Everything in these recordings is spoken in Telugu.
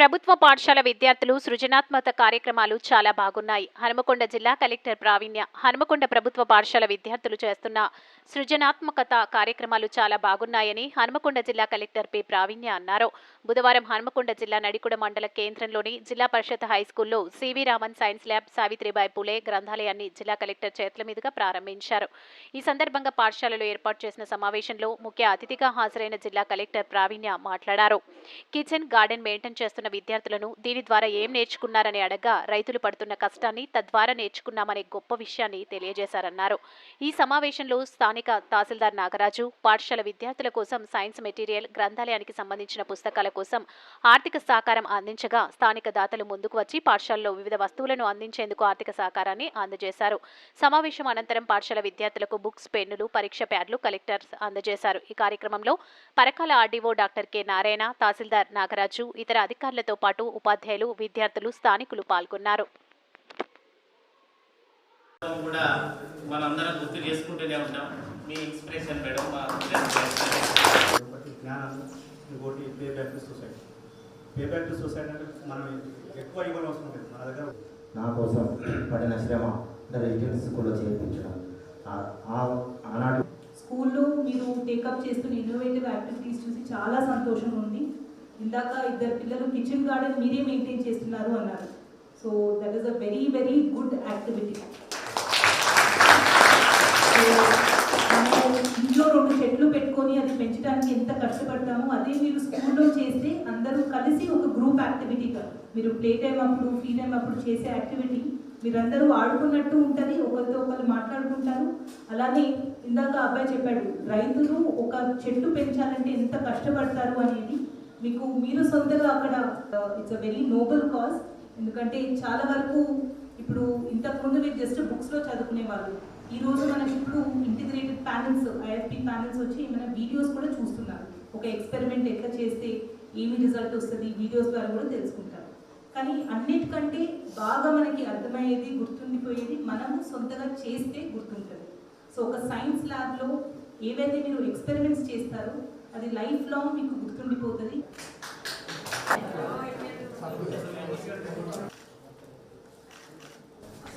ప్రభుత్వ పాఠశాల విద్యార్థులు సృజనాత్మక కార్యక్రమాలు చాలా బాగున్నాయి. హనుమకొండ జిల్లా కలెక్టర్ ప్రావీణ్య హనుమకొండ ప్రభుత్వ పాఠశాల విద్యార్థులు చేస్తున్న సృజనాత్మకత కార్యక్రమాలు చాలా బాగున్నాయని హనుమకొండ జిల్లా కలెక్టర్ పి. ప్రావీణ్య అన్నారు. బుధవారం హనుమకొండ జిల్లా నడికుడ మండల కేంద్రంలోని జిల్లా పరిషత్ హైస్కూల్లో CV Raman science lab Savitribai Phule గ్రంథాలయాన్ని జిల్లా కలెక్టర్ చేతుల మీదుగా ప్రారంభించారు. ఈ సందర్భంగా పాఠశాలలో ఏర్పాటు చేసిన సమావేశంలో ముఖ్య అతిథిగా హాజరైన జిల్లా కలెక్టర్ ప్రావీణ్య మాట్లాడారు. కిచెన్ గార్డెన్ మెయింటైన్ చేస్తున్న విద్యార్థులను దీని ద్వారా ఏం నేర్చుకున్నారని అడగా రైతులు పడుతున్న కష్టాన్ని తద్వారా నేర్చుకున్నామనే గొప్ప విషయాన్ని తెలియజేశారన్నారు. ఈ సమావేశంలో స్థానిక తహసీల్దార్ నాగరాజు పాఠశాల విద్యార్థుల కోసం సైన్స్ మెటీరియల్ గ్రంథాలయానికి సంబంధించిన పుస్తకాల కోసం ఆర్థిక సహకారం అందించగా స్థానిక దాతలు ముందుకు వచ్చి పాఠశాలలో వివిధ వస్తువులను అందించేందుకు ఆర్థిక సహకారాన్ని అందజేశారు. సమావేశం అనంతరం పాఠశాల విద్యార్థులకు బుక్స్ పెన్నులు పరీక్ష ప్యాడ్లు కలెక్టర్ అందజేశారు. ఈ కార్యక్రమంలో Parkal RDO doctor K Narayana తహసీల్దార్ నాగరాజు ఇతర అధికారులతో పాటు ఉపాధ్యాయులు విద్యార్థులు స్థానికులు పాల్గొన్నారు. కూడా మనందరం గుర్తు చేసుకుంటూనే ఉంటాం. మీ ఇన్స్పిరేషన్ మేడం మా ఒకటి జ్ఞానం ఇంకోటి pay back to society pay back to society అంటే మనం ఎక్కువ ఇవ్వని అవసరం ఉంటుంది మన దగ్గర నా కోసం పడిన శ్రమ రిటర్న్స్ కూడా చేయించడం. ఆ- ఆ- ఆనాటి స్కూల్లో మీరు టేకప్ చేస్తున్న ఇన్నోవేటివ్ యాక్టివిటీస్ చూసి చాలా సంతోషం ఉంది. ఇందాక ఇద్దరు పిల్లలు కిచెన్ గార్డెన్ మీరే మెయింటైన్ చేస్తున్నారు అన్నారు. So that is a very very good activity అది ఎంత కష్టపడతామో అదే మీరు స్కూల్లో చేస్తే అందరూ కలిసి ఒక గ్రూప్ యాక్టివిటీగా మీరు ప్లే టైం అప్పుడు ఫ్రీ టైం అప్పుడు చేసే యాక్టివిటీ మీరందరూ ఆడుకున్నట్టు ఉంటుంది ఒకరితో ఒకరు మాట్లాడుకుంటారు. అలానే ఇందాక అబ్బాయి చెప్పాడు రైతులు ఒక చెట్టు పెంచాలంటే ఎంత కష్టపడతారు అనేది మీకు మీరు సొంతగా అక్కడ it's a very noble cause ఎందుకంటే చాలా వరకు ఇప్పుడు ఇంతకుముందు మీరు జస్ట్ బుక్స్లో చదువుకునే వాళ్ళు ఈ రోజు మనకి ఇప్పుడు ఇంటిగ్రేటెడ్ ప్యానల్స్ ఐఎఫ్పి ప్యానల్స్ వచ్చి మన వీడియోస్ కూడా చూస్తున్నారు. ఒక ఎక్స్పెరిమెంట్ ఎట్లా చేస్తే ఏమి రిజల్ట్ వస్తుంది వీడియోస్ ద్వారా కూడా తెలుసుకుంటారు. కానీ అన్నిటికంటే బాగా మనకి అర్థమయ్యేది గుర్తుండిపోయేది మనము సొంతగా చేస్తే గుర్తుంటుంది. సో ఒక సైన్స్ ల్యాబ్లో ఏవైతే మీరు ఎక్స్పెరిమెంట్స్ చేస్తారో అది లైఫ్ లాంగ్ మీకు గుర్తుండిపోతుంది.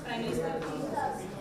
Prime minister